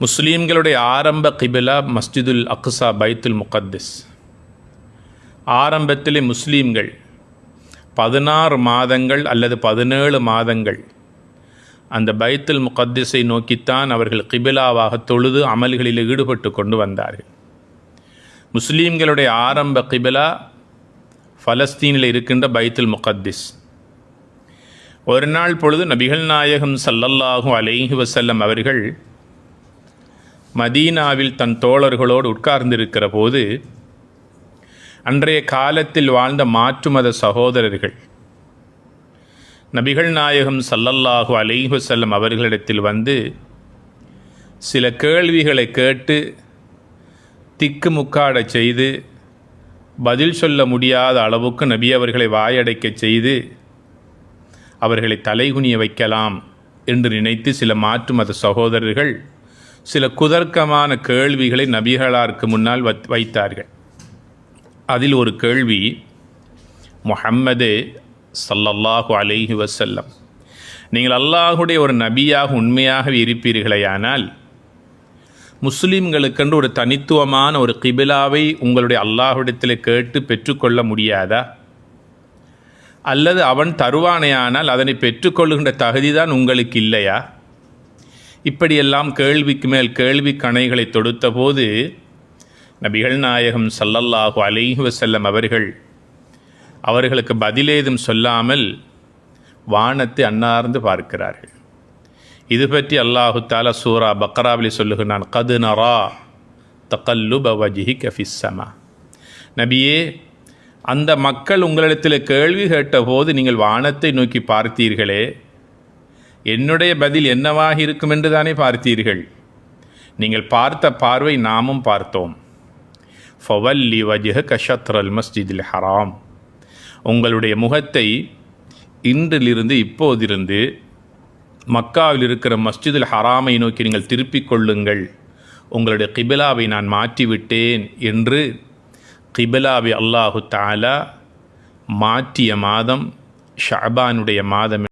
முஸ்லீம்களுடைய ஆரம்ப கிபிலா மஸ்ஜிதுல் அக்ஸா பைத்துல் முகத்திஸ். ஆரம்பத்திலே முஸ்லீம்கள் பதினாறு மாதங்கள் அல்லது பதினேழு மாதங்கள் அந்த பைத்துல் முகத்திஸை நோக்கித்தான் அவர்கள் கிபிலாவாக தொழுது அமல்களில் ஈடுபட்டு கொண்டு வந்தார்கள். முஸ்லீம்களுடைய ஆரம்ப கிபிலா ஃபலஸ்தீனில் இருக்கின்ற பைத்துல் முகத்திஸ். ஒரு நாள் பொழுது நபிகள் நாயகம் சல்லல்லாஹு அலைஹி வசல்லம் அவர்கள் மதீனாவில் தன் தோழர்களோடு உட்கார்ந்திருக்கிற போது அன்றைய காலத்தில் வாழ்ந்த மாற்று மத சகோதரர்கள் நபிகள் நாயகம் சல்லல்லாஹு அலைஹுசல்லம் அவர்களிடத்தில் வந்து சில கேள்விகளை கேட்டு திக்குமுக்காடச் செய்து பதில் சொல்ல முடியாத அளவுக்கு நபி அவர்களை வாயடைக்கச் செய்து அவர்களை தலைகுனிய வைக்கலாம் என்று நினைத்து சில மாற்று மத சகோதரர்கள் சில குதர்க்கமான கேள்விகளை நபிகளாருக்கு முன்னால் வைத்தார்கள். அதில் ஒரு கேள்வி முஹம்மது சல்லல்லாஹு அலைஹி வசல்லம் நீங்கள் அல்லாஹுடைய ஒரு நபியாக உண்மையாக இருப்பீர்களேயானால் முஸ்லீம்களுக்கென்று ஒரு தனித்துவமான ஒரு கிபிலாவை உங்களுடைய அல்லாஹுடத்தில் கேட்டு பெற்றுக்கொள்ள முடியாதா? அல்லது அவன் தருவானையானால் அதனை பெற்றுக்கொள்கின்ற தகுதிதான் உங்களுக்கு இல்லையா? இப்படியெல்லாம் கேள்விக்கு மேல் கேள்வி கணைகளை தொடுத்தபோது நபிகள் நாயகம் சல்லல்லாஹு அலைஹி வசல்லம் அவர்கள் அவர்களுக்கு பதிலேதும் சொல்லாமல் வானத்தை அன்னார்ந்து பார்க்கிறார்கள். இது பற்றி அல்லாஹு தாலா சூரா பக்ராவிலே சொல்லுகிறான் கது நரா தக்கல்லு பவஜிஹி கஃபிஸ்ஸமா நபியே அந்த மக்கள் உங்களிடத்தில் கேள்வி கேட்டபோது நீங்கள் வானத்தை நோக்கி பார்த்தீர்களே என்னுடைய பதில் என்னவாக இருக்கும் என்று தானே பார்த்தீர்கள்? நீங்கள் பார்த்த பார்வை நாமும் பார்த்தோம். ஃபவல்லி வஜ்ஹ கஷத்ரல் மஸ்ஜிதில் ஹராம். உங்களுடைய முகத்தை இன்றிலிருந்து இப்போதிருந்து மக்காவில் இருக்கிற மஸ்ஜிதில் ஹராமை நோக்கி நீங்கள் திருப்பிக் கொள்ளுங்கள். உங்களுடைய கிபிலாவை நான் மாற்றிவிட்டேன் என்று கிபிலாவை அல்லாஹு தாலா மாற்றிய மாதம் ஷாபானுடைய மாதம்